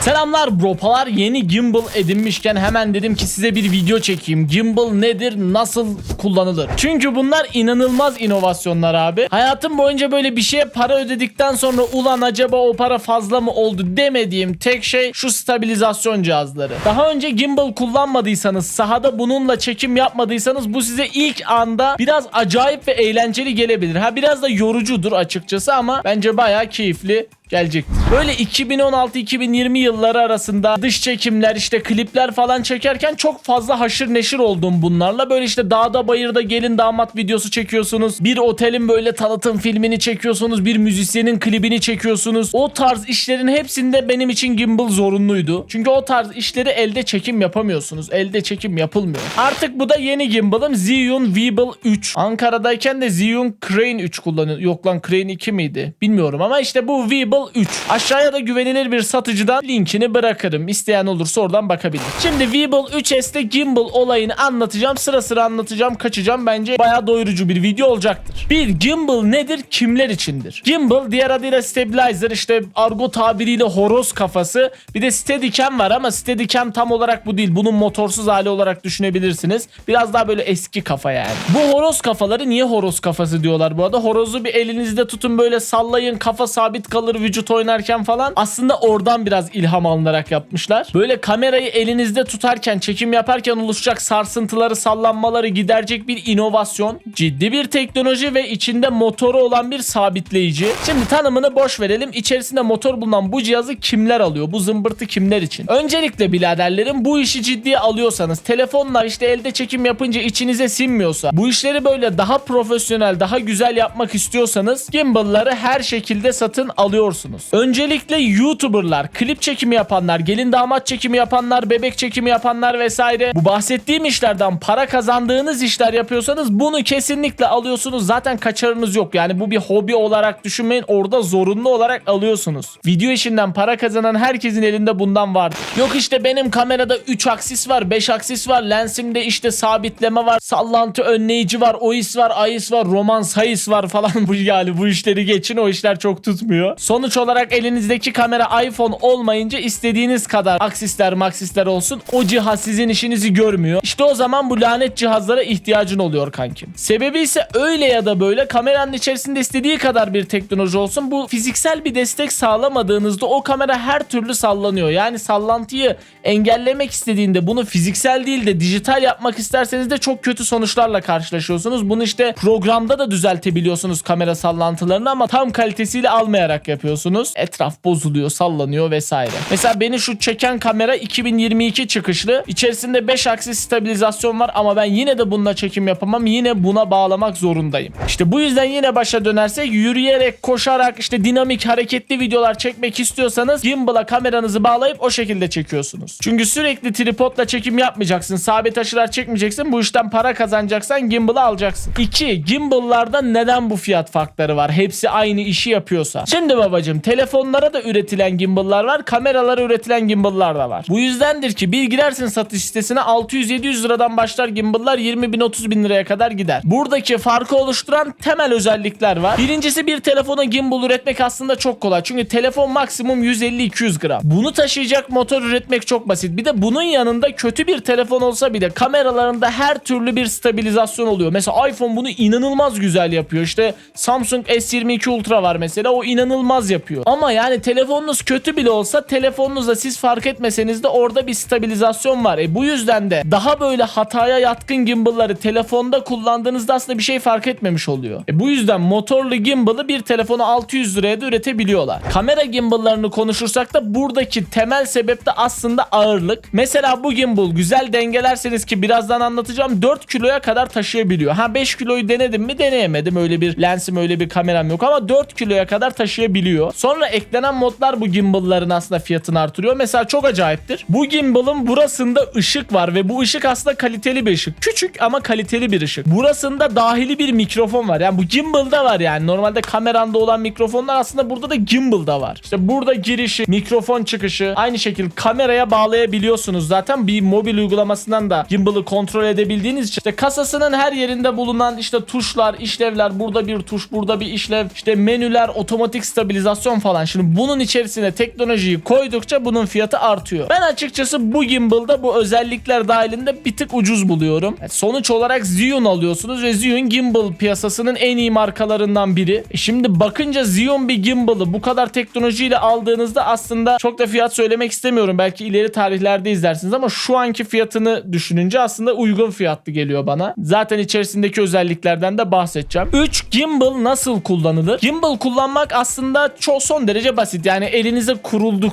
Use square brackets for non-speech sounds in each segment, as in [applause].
Selamlar bropalar yeni gimbal edinmişken hemen dedim ki size bir video çekeyim. Gimbal nedir nasıl kullanılır? Çünkü bunlar inanılmaz inovasyonlar abi. Hayatım boyunca böyle bir şeye para ödedikten sonra ulan acaba o para fazla mı oldu demediğim tek şey şu stabilizasyon cihazları. Daha önce gimbal kullanmadıysanız sahada bununla çekim yapmadıysanız bu size ilk anda biraz acayip ve eğlenceli gelebilir. Ha biraz da yorucudur açıkçası ama bence bayağı keyifli gelecek. Böyle 2016-2020 yılları arasında dış çekimler işte klipler falan çekerken çok fazla haşır neşir oldum bunlarla. Böyle işte dağda bayırda gelin damat videosu çekiyorsunuz. Bir otelin böyle tanıtım filmini çekiyorsunuz. Bir müzisyenin klibini çekiyorsunuz. O tarz işlerin hepsinde benim için gimbal zorunluydu. Çünkü o tarz işleri elde çekim yapamıyorsunuz. Elde çekim yapılmıyor. Artık bu da yeni gimbalım Zhiyun Weeble 3. Ankara'dayken de Zhiyun Crane 3 kullanıyor. Yok lan Crane 2 miydi? Bilmiyorum ama işte bu Weeble 3. Aşağıya da güvenilir bir satıcıdan linkini bırakırım. İsteyen olursa oradan bakabilir. Şimdi Weeble 3S'te gimbal olayını anlatacağım. Sıra sıra anlatacağım. Kaçacağım. Bence bayağı doyurucu bir video olacaktır. Bir gimbal nedir? Kimler içindir? Gimbal diğer adıyla stabilizer işte argo tabiriyle horoz kafası. Bir de steadicam var ama steadicam tam olarak bu değil. Bunun motorsuz hali olarak düşünebilirsiniz. Biraz daha böyle eski kafa yani. Bu horoz kafaları niye horoz kafası diyorlar bu arada? Horozu bir elinizde tutun böyle sallayın kafa sabit kalır vücut oynarken falan. Aslında oradan biraz ilham alınarak yapmışlar. Böyle kamerayı elinizde tutarken çekim yaparken oluşacak sarsıntıları sallanmaları giderecek bir inovasyon. Ciddi bir teknoloji ve içinde motoru olan bir sabitleyici. Şimdi tanımını boş verelim. İçerisinde motor bulunan bu cihazı kimler alıyor? Bu zımbırtı kimler için? Öncelikle biraderlerim bu işi ciddiye alıyorsanız telefonla işte elde çekim yapınca içinize sinmiyorsa bu işleri böyle daha profesyonel daha güzel yapmak istiyorsanız gimbal'ları her şekilde satın alıyorsunuz. Öncelikle YouTuber'lar, klip çekimi yapanlar, gelin damat çekimi yapanlar, bebek çekimi yapanlar vesaire bu bahsettiğim işlerden para kazandığınız işler yapıyorsanız bunu kesinlikle alıyorsunuz. Zaten kaçarınız yok. Yani bu bir hobi olarak düşünmeyin. Orada zorunlu olarak alıyorsunuz. Video işinden para kazanan herkesin elinde bundan vardır. Yok işte benim kamerada 3 aksis var, 5 aksis var. Lensimde işte sabitleme var, sallantı önleyici var, OIS var, AIS var, romans hayis var falan [laughs] bu yani bu işleri geçin o işler çok tutmuyor. Sonuç olarak elinizdeki kamera iPhone olmayınca istediğiniz kadar aksisler maksisler olsun o cihaz sizin işinizi görmüyor. İşte o zaman bu lanet cihazlara ihtiyacın oluyor kankim. Sebebi ise öyle ya da böyle kameranın içerisinde istediği kadar bir teknoloji olsun bu fiziksel bir destek sağlamadığınızda o kamera her türlü sallanıyor. Yani sallantıyı engellemek istediğinde bunu fiziksel değil de dijital yapmak isterseniz de çok kötü sonuçlarla karşılaşıyorsunuz. Bunu işte programda da düzeltebiliyorsunuz kamera sallantılarını ama tam kalitesiyle almayarak yapıyorsunuz. Etraf bozuluyor, sallanıyor vesaire. Mesela beni şu çeken kamera 2022 çıkışlı. İçerisinde 5 aksis stabilizasyon var ama ben yine de bununla çekim yapamam. Yine buna bağlamak zorundayım. İşte bu yüzden yine başa dönersek yürüyerek, koşarak işte dinamik hareketli videolar çekmek istiyorsanız gimbal'a kameranızı bağlayıp o şekilde çekiyorsunuz. Çünkü sürekli tripodla çekim yapmayacaksın. Sabit açılar çekmeyeceksin. Bu işten para kazanacaksan gimbal'ı alacaksın. 2. Gimbal'larda neden bu fiyat farkları var? Hepsi aynı işi yapıyorsa. Şimdi babacım telefonlara da üretilen gimbal'lar var. Kameralara üretilen gimbal'lar da var. Bu yüzdendir ki bir girersin satış sitesine 600-700 liradan başlar gimbal'lar 20 bin 30 bin liraya kadar gider. Buradaki farkı oluşturan temel özellikler var. Birincisi bir telefona gimbal üretmek aslında çok kolay. Çünkü telefon maksimum 150-200 gram. Bunu taşıyacak motor üretmek çok basit. Bir de bunun yanında kötü bir telefon olsa bile kameralarında her türlü bir stabilizasyon oluyor. Mesela iPhone bunu inanılmaz güzel yapıyor. İşte Samsung S22 Ultra var mesela o inanılmaz yapıyor. Ama yani telefonunuz kötü bile olsa telefonunuzda siz fark etmeseniz de orada bir stabilizasyon var. E bu yüzden de daha böyle hataya yatkın gimbal'ları telefonda kullandığınızda aslında bir şey fark etmemiş oluyor. E bu yüzden motorlu gimbal'ı bir telefonu 600 liraya da üretebiliyorlar. Kamera gimbal'larını konuşursak da buradaki temel sebep de aslında ağırlık. Mesela bu gimbal güzel dengelerseniz ki birazdan anlatacağım 4 kiloya kadar taşıyabiliyor. Ha 5 kiloyu denedim mi deneyemedim. Öyle bir lensim öyle bir kameram yok ama 4 kiloya kadar taşıyabiliyor. Sonra eklenen modlar bu gimbal'ların aslında fiyatını artırıyor. Mesela çok acayiptir. Bu gimbal'ın burasında ışık var ve bu ışık aslında kaliteli bir ışık. Küçük ama kaliteli bir ışık. Burasında dahili bir mikrofon var. Yani bu gimbal'da var yani. Normalde kameranda olan mikrofonlar aslında burada da gimbal'da var. İşte burada girişi, mikrofon çıkışı aynı şekilde kameraya bağlayabiliyorsunuz. Zaten bir mobil uygulamasından da gimbal'ı kontrol edebildiğiniz için işte kasasının her yerinde bulunan işte tuşlar, işlevler, burada bir tuş, burada bir işlev, işte menüler, otomatik stabilizasyon falan. Şimdi bunun içerisine teknolojiyi koydukça bunun fiyatı artıyor. Ben açıkçası bu gimbal'da bu özellikler dahilinde bir tık ucuz buluyorum. Yani sonuç olarak Zhiyun alıyorsunuz ve Zhiyun gimbal piyasasının en iyi markalarından biri. E şimdi bakınca Zhiyun bir gimbal'ı bu kadar teknolojiyle aldığınızda aslında çok da fiyat söylemek istemiyorum. Belki ileri tarihlerde izlersiniz ama şu anki fiyatını düşününce aslında uygun fiyatlı geliyor bana. Zaten içerisindeki özelliklerden de bahsedeceğim. 3 gimbal nasıl kullanılır? Gimbal kullanmak aslında çok son derece basit. Yani elinize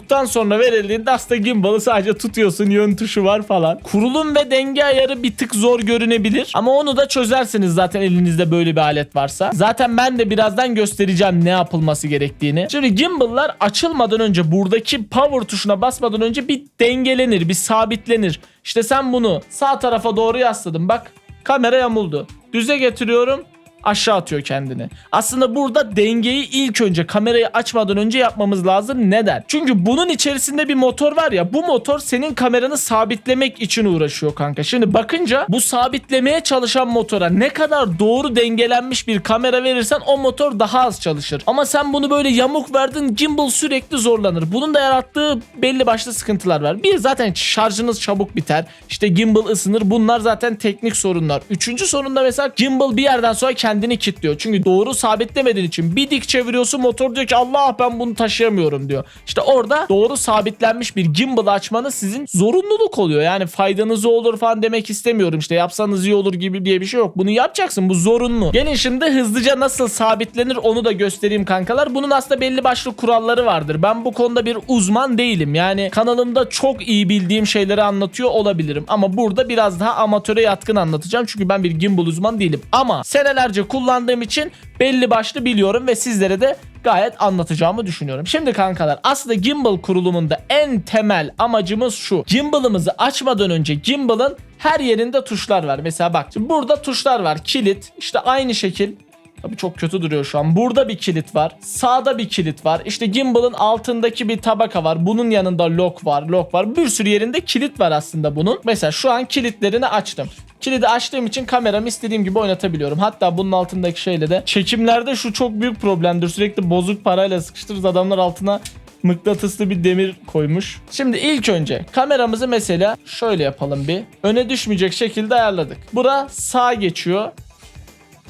kurulduktan sonra verildiğinde aslında gimbal'ı sadece tutuyorsun. Yön tuşu var falan. Kurulum ve denge ayarı bir tık zor görünebilir. Ama onu da çözersiniz zaten elinizde böyle bir alet varsa. Zaten ben de birazdan göstereceğim ne yapılması gerektiğini. Şimdi gimbal'lar açılmadan önce buradaki power tuşuna basmadan önce bir dengelenir, bir sabitlenir. İşte sen bunu sağ tarafa doğru yasladın. Bak kamera yamuldu. Düze getiriyorum aşağı atıyor kendini. Aslında burada dengeyi ilk önce kamerayı açmadan önce yapmamız lazım. Neden? Çünkü bunun içerisinde bir motor var ya bu motor senin kameranı sabitlemek için uğraşıyor kanka. Şimdi bakınca bu sabitlemeye çalışan motora ne kadar doğru dengelenmiş bir kamera verirsen o motor daha az çalışır. Ama sen bunu böyle yamuk verdin gimbal sürekli zorlanır. Bunun da yarattığı belli başlı sıkıntılar var. Bir zaten şarjınız çabuk biter. İşte gimbal ısınır. Bunlar zaten teknik sorunlar. Üçüncü sorun da mesela gimbal bir yerden sonra kendini kilitliyor. Çünkü doğru sabitlemediğin için bir dik çeviriyorsun motor diyor ki Allah ben bunu taşıyamıyorum diyor. İşte orada doğru sabitlenmiş bir gimbal açmanız sizin zorunluluk oluyor. Yani faydanız olur falan demek istemiyorum. İşte yapsanız iyi olur gibi diye bir şey yok. Bunu yapacaksın. Bu zorunlu. Gelin şimdi hızlıca nasıl sabitlenir onu da göstereyim kankalar. Bunun aslında belli başlı kuralları vardır. Ben bu konuda bir uzman değilim. Yani kanalımda çok iyi bildiğim şeyleri anlatıyor olabilirim. Ama burada biraz daha amatöre yatkın anlatacağım. Çünkü ben bir gimbal uzman değilim. Ama senelerce kullandığım için belli başlı biliyorum ve sizlere de gayet anlatacağımı düşünüyorum. Şimdi kankalar aslında gimbal kurulumunda en temel amacımız şu. Gimbal'ımızı açmadan önce gimbal'ın her yerinde tuşlar var. Mesela bak burada tuşlar var. Kilit işte aynı şekil Tabii çok kötü duruyor şu an. Burada bir kilit var. Sağda bir kilit var. İşte gimbal'ın altındaki bir tabaka var. Bunun yanında lock var, lock var. Bir sürü yerinde kilit var aslında bunun. Mesela şu an kilitlerini açtım. Kilidi açtığım için kameramı istediğim gibi oynatabiliyorum. Hatta bunun altındaki şeyle de çekimlerde şu çok büyük problemdir. Sürekli bozuk parayla sıkıştırırız adamlar altına mıknatıslı bir demir koymuş. Şimdi ilk önce kameramızı mesela şöyle yapalım bir. Öne düşmeyecek şekilde ayarladık. Bura sağ geçiyor.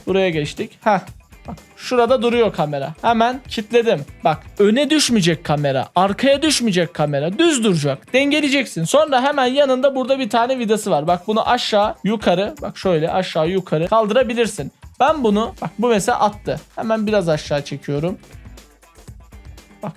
Buraya geçtik. Heh. Bak şurada duruyor kamera. Hemen kilitledim. Bak öne düşmeyecek kamera. Arkaya düşmeyecek kamera. Düz duracak. Dengeleyeceksin. Sonra hemen yanında burada bir tane vidası var. Bak bunu aşağı yukarı. Bak şöyle aşağı yukarı kaldırabilirsin. Ben bunu bak bu mesela attı. Hemen biraz aşağı çekiyorum. Bak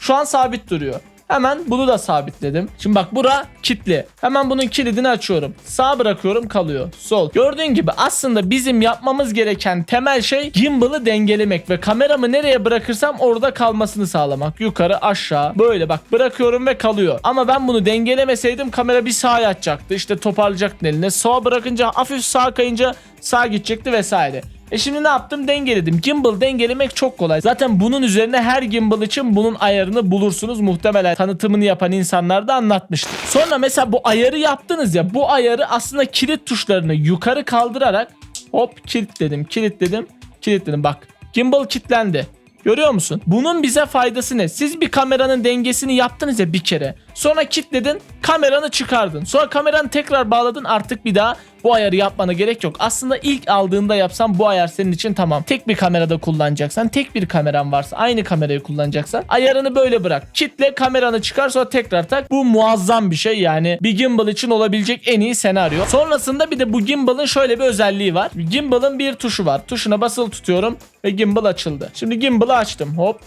şu an sabit duruyor. Hemen bunu da sabitledim. Şimdi bak bura kilitli. Hemen bunun kilidini açıyorum. Sağ bırakıyorum kalıyor. Sol. Gördüğün gibi aslında bizim yapmamız gereken temel şey gimbal'ı dengelemek ve kameramı nereye bırakırsam orada kalmasını sağlamak. Yukarı aşağı böyle bak bırakıyorum ve kalıyor. Ama ben bunu dengelemeseydim kamera bir sağa yatacaktı. İşte toparlayacaktın eline. Sağa bırakınca hafif sağa kayınca sağa gidecekti vesaire. E şimdi ne yaptım? Dengeledim. Gimbal dengelemek çok kolay. Zaten bunun üzerine her gimbal için bunun ayarını bulursunuz. Muhtemelen tanıtımını yapan insanlar da anlatmıştır. Sonra mesela bu ayarı yaptınız ya. Bu ayarı aslında kilit tuşlarını yukarı kaldırarak hop kilitledim, kilitledim, kilitledim. Bak gimbal kilitlendi. Görüyor musun? Bunun bize faydası ne? Siz bir kameranın dengesini yaptınız ya bir kere. Sonra kilitledin, kameranı çıkardın. Sonra kameranı tekrar bağladın artık bir daha bu ayarı yapmana gerek yok. Aslında ilk aldığında yapsan bu ayar senin için tamam. Tek bir kamerada kullanacaksan, tek bir kameran varsa aynı kamerayı kullanacaksan ayarını böyle bırak. Kitle kameranı çıkar sonra tekrar tak. Bu muazzam bir şey yani. Bir gimbal için olabilecek en iyi senaryo. Sonrasında bir de bu gimbal'ın şöyle bir özelliği var. Gimbal'ın bir tuşu var. Tuşuna basılı tutuyorum ve gimbal açıldı. Şimdi gimbal'ı açtım. Hop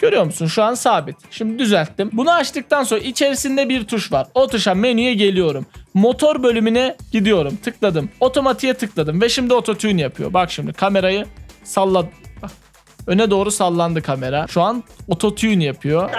Görüyor musun? Şu an sabit. Şimdi düzelttim. Bunu açtıktan sonra içerisinde bir tuş var. O tuşa menüye geliyorum. Motor bölümüne gidiyorum. Tıkladım. Otomatiğe tıkladım ve şimdi ototune yapıyor. Bak şimdi kamerayı salla. Bak. Öne doğru sallandı kamera. Şu an ototune yapıyor.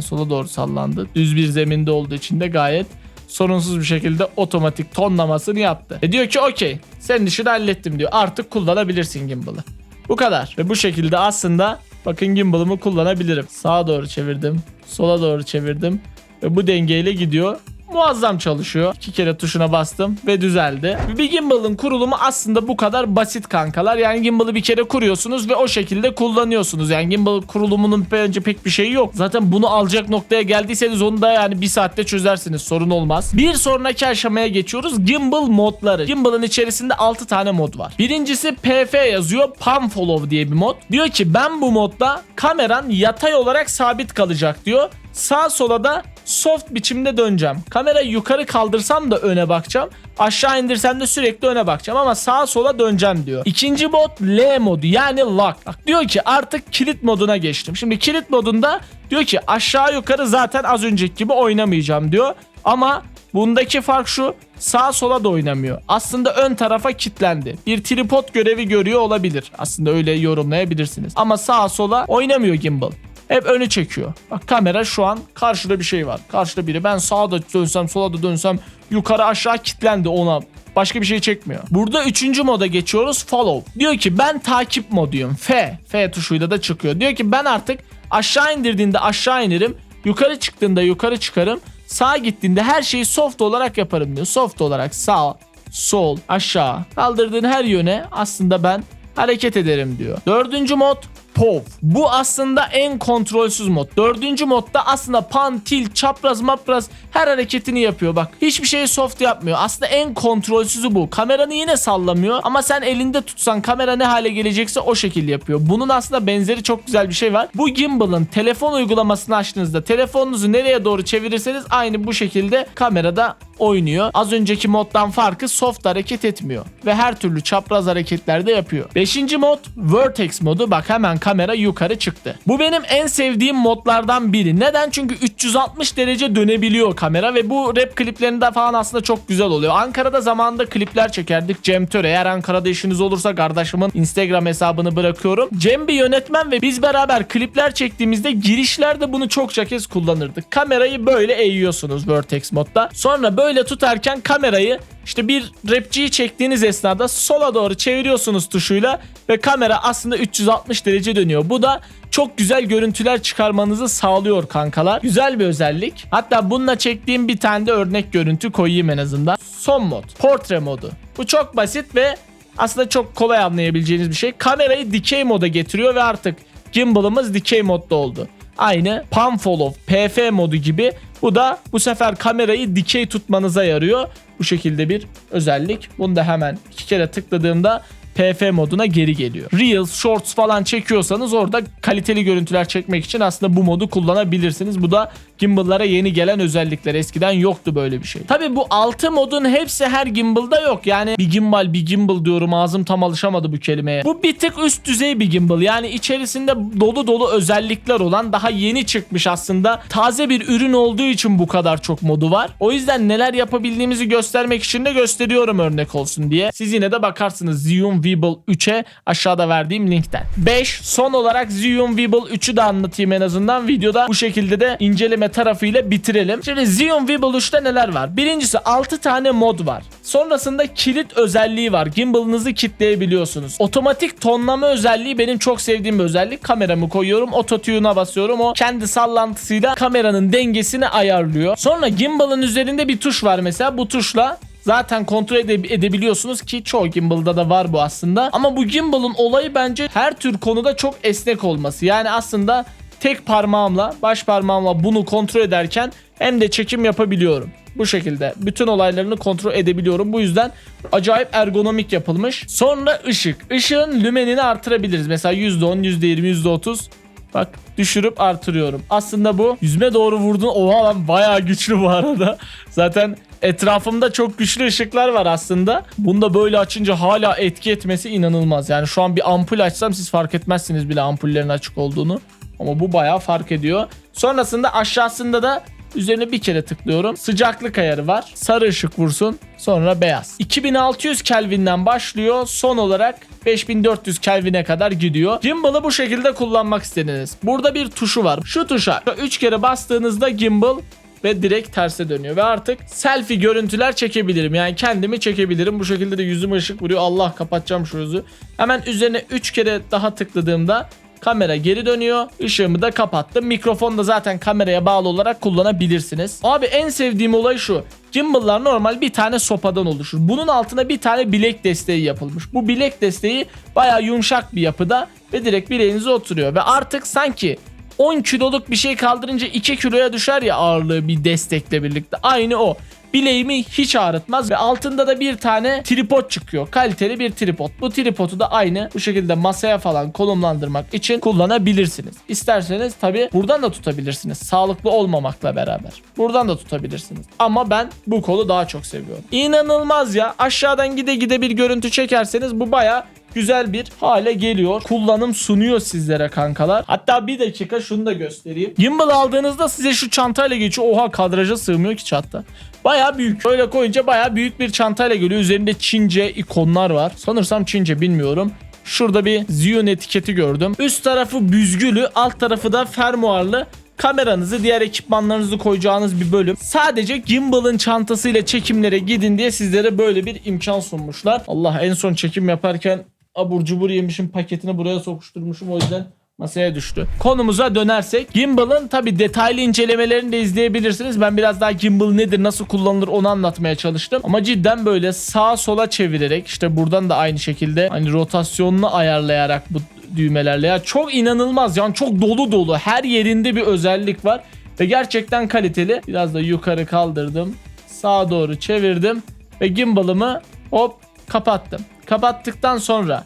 Sola doğru sallandı. Düz bir zeminde olduğu için de gayet sorunsuz bir şekilde otomatik tonlamasını yaptı. E diyor ki okey senin işini hallettim diyor. Artık kullanabilirsin gimbal'ı. Bu kadar. Ve bu şekilde aslında bakın gimbal'ımı kullanabilirim. Sağa doğru çevirdim. Sola doğru çevirdim. Ve bu dengeyle gidiyor. Muazzam çalışıyor. İki kere tuşuna bastım ve düzeldi. Bir gimbal'ın kurulumu aslında bu kadar basit kankalar. Yani gimbal'ı bir kere kuruyorsunuz ve o şekilde kullanıyorsunuz. Yani gimbal kurulumunun bence pek bir şeyi yok. Zaten bunu alacak noktaya geldiyseniz onu da yani bir saatte çözersiniz. Sorun olmaz. Bir sonraki aşamaya geçiyoruz. Gimbal modları. Gimbal'ın içerisinde 6 tane mod var. Birincisi PF yazıyor. Palm Follow diye bir mod. Diyor ki ben bu modda kameran yatay olarak sabit kalacak diyor. Sağ sola da soft biçimde döneceğim. Kamerayı yukarı kaldırsam da öne bakacağım. Aşağı indirsem de sürekli öne bakacağım ama sağa sola döneceğim diyor. İkinci mod L modu yani lock. Bak diyor ki artık kilit moduna geçtim. Şimdi kilit modunda diyor ki aşağı yukarı zaten az önceki gibi oynamayacağım diyor. Ama bundaki fark şu sağa sola da oynamıyor. Aslında ön tarafa kilitlendi. Bir tripod görevi görüyor olabilir. Aslında öyle yorumlayabilirsiniz. Ama sağa sola oynamıyor gimbal. Hep önü çekiyor. Bak kamera şu an karşıda bir şey var. Karşıda biri. Ben sağa da dönsem sola da dönsem yukarı aşağı kilitlendi ona. Başka bir şey çekmiyor. Burada üçüncü moda geçiyoruz. Follow. Diyor ki ben takip moduyum. F. F tuşuyla da çıkıyor. Diyor ki ben artık aşağı indirdiğinde aşağı inirim. Yukarı çıktığında yukarı çıkarım. Sağa gittiğinde her şeyi soft olarak yaparım diyor. Soft olarak sağ, sol, aşağı kaldırdığın her yöne aslında ben hareket ederim diyor. Dördüncü mod POV. Bu aslında en kontrolsüz mod. Dördüncü modda aslında pan, tilt, çapraz, mapraz her hareketini yapıyor. Bak hiçbir şeyi soft yapmıyor. Aslında en kontrolsüzü bu. Kameranı yine sallamıyor ama sen elinde tutsan kamera ne hale gelecekse o şekilde yapıyor. Bunun aslında benzeri çok güzel bir şey var. Bu gimbal'ın telefon uygulamasını açtığınızda telefonunuzu nereye doğru çevirirseniz aynı bu şekilde kamerada oynuyor. Az önceki moddan farkı soft hareket etmiyor ve her türlü çapraz hareketler de yapıyor. Beşinci mod Vertex modu. Bak hemen kamera yukarı çıktı. Bu benim en sevdiğim modlardan biri. Neden? Çünkü 360 derece dönebiliyor kamera ve bu rap kliplerinde falan aslında çok güzel oluyor. Ankara'da zamanında klipler çekerdik. Cem Töre eğer Ankara'da işiniz olursa kardeşimin Instagram hesabını bırakıyorum. Cem bir yönetmen ve biz beraber klipler çektiğimizde girişlerde bunu çokça kez kullanırdık. Kamerayı böyle eğiyorsunuz Vertex modda. Sonra böyle tutarken kamerayı işte bir rapçiyi çektiğiniz esnada sola doğru çeviriyorsunuz tuşuyla ve kamera aslında 360 derece dönüyor. Bu da çok güzel görüntüler çıkarmanızı sağlıyor kankalar. Güzel bir özellik. Hatta bununla çektiğim bir tane de örnek görüntü koyayım en azından. Son mod. Portre modu. Bu çok basit ve aslında çok kolay anlayabileceğiniz bir şey. Kamerayı dikey moda getiriyor ve artık gimbal'ımız dikey modda oldu. Aynı pan follow, PF modu gibi. Bu da bu sefer kamerayı dikey tutmanıza yarıyor. Bu şekilde bir özellik. Bunu da hemen iki kere tıkladığımda PF moduna geri geliyor. Reels, Shorts falan çekiyorsanız orada kaliteli görüntüler çekmek için aslında bu modu kullanabilirsiniz. Bu da gimbal'lara yeni gelen özellikler. Eskiden yoktu böyle bir şey. Tabi bu 6 modun hepsi her gimbal'da yok. Yani bir gimbal bir gimbal diyorum ağzım tam alışamadı bu kelimeye. Bu bir tık üst düzey bir gimbal. Yani içerisinde dolu dolu özellikler olan daha yeni çıkmış aslında. Taze bir ürün olduğu için bu kadar çok modu var. O yüzden neler yapabildiğimizi göstermek için de gösteriyorum örnek olsun diye. Siz yine de bakarsınız Zoom Weeble 3'e aşağıda verdiğim linkten. 5. Son olarak Zoom Weeble 3'ü de anlatayım en azından videoda. Bu şekilde de inceleme tarafıyla bitirelim. Şimdi Xeon Weeble 3'te neler var? Birincisi 6 tane mod var. Sonrasında kilit özelliği var. Gimbal'ınızı kilitleyebiliyorsunuz. Otomatik tonlama özelliği benim çok sevdiğim bir özellik. Kameramı koyuyorum, ototune'a basıyorum. O kendi sallantısıyla kameranın dengesini ayarlıyor. Sonra gimbal'ın üzerinde bir tuş var mesela. Bu tuşla zaten kontrol ede- edebiliyorsunuz ki çoğu gimbal'da da var bu aslında. Ama bu gimbal'ın olayı bence her tür konuda çok esnek olması. Yani aslında tek parmağımla, baş parmağımla bunu kontrol ederken hem de çekim yapabiliyorum. Bu şekilde bütün olaylarını kontrol edebiliyorum. Bu yüzden acayip ergonomik yapılmış. Sonra ışık. Işığın lümenini artırabiliriz. Mesela %10, %20, %30. Bak düşürüp artırıyorum. Aslında bu yüzme doğru vurdun. Oha lan bayağı güçlü bu arada. Zaten etrafımda çok güçlü ışıklar var aslında. Bunu da böyle açınca hala etki etmesi inanılmaz. Yani şu an bir ampul açsam siz fark etmezsiniz bile ampullerin açık olduğunu. Ama bu bayağı fark ediyor. Sonrasında aşağısında da üzerine bir kere tıklıyorum. Sıcaklık ayarı var. Sarı ışık vursun. Sonra beyaz. 2600 Kelvin'den başlıyor. Son olarak 5400 Kelvin'e kadar gidiyor. Gimbal'ı bu şekilde kullanmak istediniz. Burada bir tuşu var. Şu tuşa 3 kere bastığınızda gimbal ve direkt terse dönüyor. Ve artık selfie görüntüler çekebilirim. Yani kendimi çekebilirim. Bu şekilde de yüzüme ışık vuruyor. Allah kapatacağım şu yüzü. Hemen üzerine 3 kere daha tıkladığımda Kamera geri dönüyor. Işığımı da kapattım. Mikrofon da zaten kameraya bağlı olarak kullanabilirsiniz. Abi en sevdiğim olay şu. Gimbal'lar normal bir tane sopadan oluşur. Bunun altına bir tane bilek desteği yapılmış. Bu bilek desteği baya yumuşak bir yapıda ve direkt bileğinize oturuyor. Ve artık sanki 10 kiloluk bir şey kaldırınca 2 kiloya düşer ya ağırlığı bir destekle birlikte. Aynı o. Bileğimi hiç ağrıtmaz ve altında da bir tane tripod çıkıyor. Kaliteli bir tripod. Bu tripodu da aynı bu şekilde masaya falan konumlandırmak için kullanabilirsiniz. İsterseniz tabi buradan da tutabilirsiniz. Sağlıklı olmamakla beraber. Buradan da tutabilirsiniz. Ama ben bu kolu daha çok seviyorum. İnanılmaz ya. Aşağıdan gide gide bir görüntü çekerseniz bu baya güzel bir hale geliyor. Kullanım sunuyor sizlere kankalar. Hatta bir dakika şunu da göstereyim. Gimbal aldığınızda size şu çantayla geçiyor. Oha kadraja sığmıyor ki çatta. Baya büyük. Öyle koyunca baya büyük bir çantayla geliyor. Üzerinde Çince ikonlar var. Sanırsam Çince bilmiyorum. Şurada bir Zhiyun etiketi gördüm. Üst tarafı büzgülü, alt tarafı da fermuarlı kameranızı, diğer ekipmanlarınızı koyacağınız bir bölüm. Sadece gimbal'ın çantasıyla çekimlere gidin diye sizlere böyle bir imkan sunmuşlar. Allah en son çekim yaparken abur cubur yemişim paketini buraya sokuşturmuşum o yüzden masaya düştü. Konumuza dönersek Gimbal'ın tabi detaylı incelemelerini de izleyebilirsiniz. Ben biraz daha Gimbal nedir nasıl kullanılır onu anlatmaya çalıştım. Ama cidden böyle sağa sola çevirerek işte buradan da aynı şekilde hani rotasyonunu ayarlayarak bu düğmelerle ya çok inanılmaz yani çok dolu dolu her yerinde bir özellik var ve gerçekten kaliteli. Biraz da yukarı kaldırdım. Sağa doğru çevirdim ve gimbal'ımı hop kapattım. Kapattıktan sonra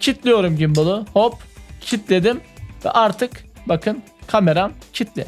kilitliyorum gimbal'ı. Hop kilitledim ve artık bakın kameram kilitli.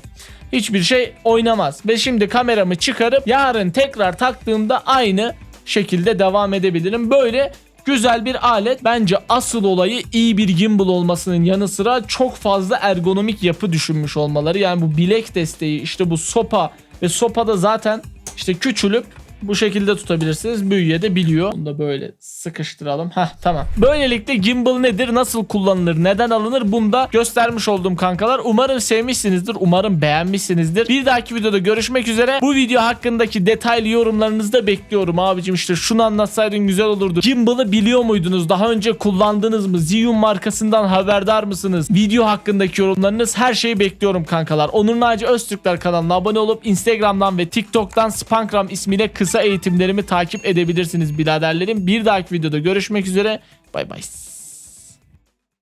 Hiçbir şey oynamaz. Ve şimdi kameramı çıkarıp yarın tekrar taktığımda aynı şekilde devam edebilirim. Böyle güzel bir alet. Bence asıl olayı iyi bir gimbal olmasının yanı sıra çok fazla ergonomik yapı düşünmüş olmaları. Yani bu bilek desteği işte bu sopa ve sopada zaten işte küçülüp bu şekilde tutabilirsiniz. Büyüye de biliyor. Bunu da böyle sıkıştıralım. Heh tamam. Böylelikle gimbal nedir? Nasıl kullanılır? Neden alınır? Bunu da göstermiş oldum kankalar. Umarım sevmişsinizdir. Umarım beğenmişsinizdir. Bir dahaki videoda görüşmek üzere. Bu video hakkındaki detaylı yorumlarınızı da bekliyorum abicim. İşte şunu anlatsaydın güzel olurdu. Gimbal'ı biliyor muydunuz? Daha önce kullandınız mı? Zhiyun markasından haberdar mısınız? Video hakkındaki yorumlarınız her şeyi bekliyorum kankalar. Onur Naci Öztürkler kanalına abone olup Instagram'dan ve TikTok'tan Spankram ismiyle kısa eğitimlerimi takip edebilirsiniz biraderlerim. Bir dahaki videoda görüşmek üzere. Bay bay.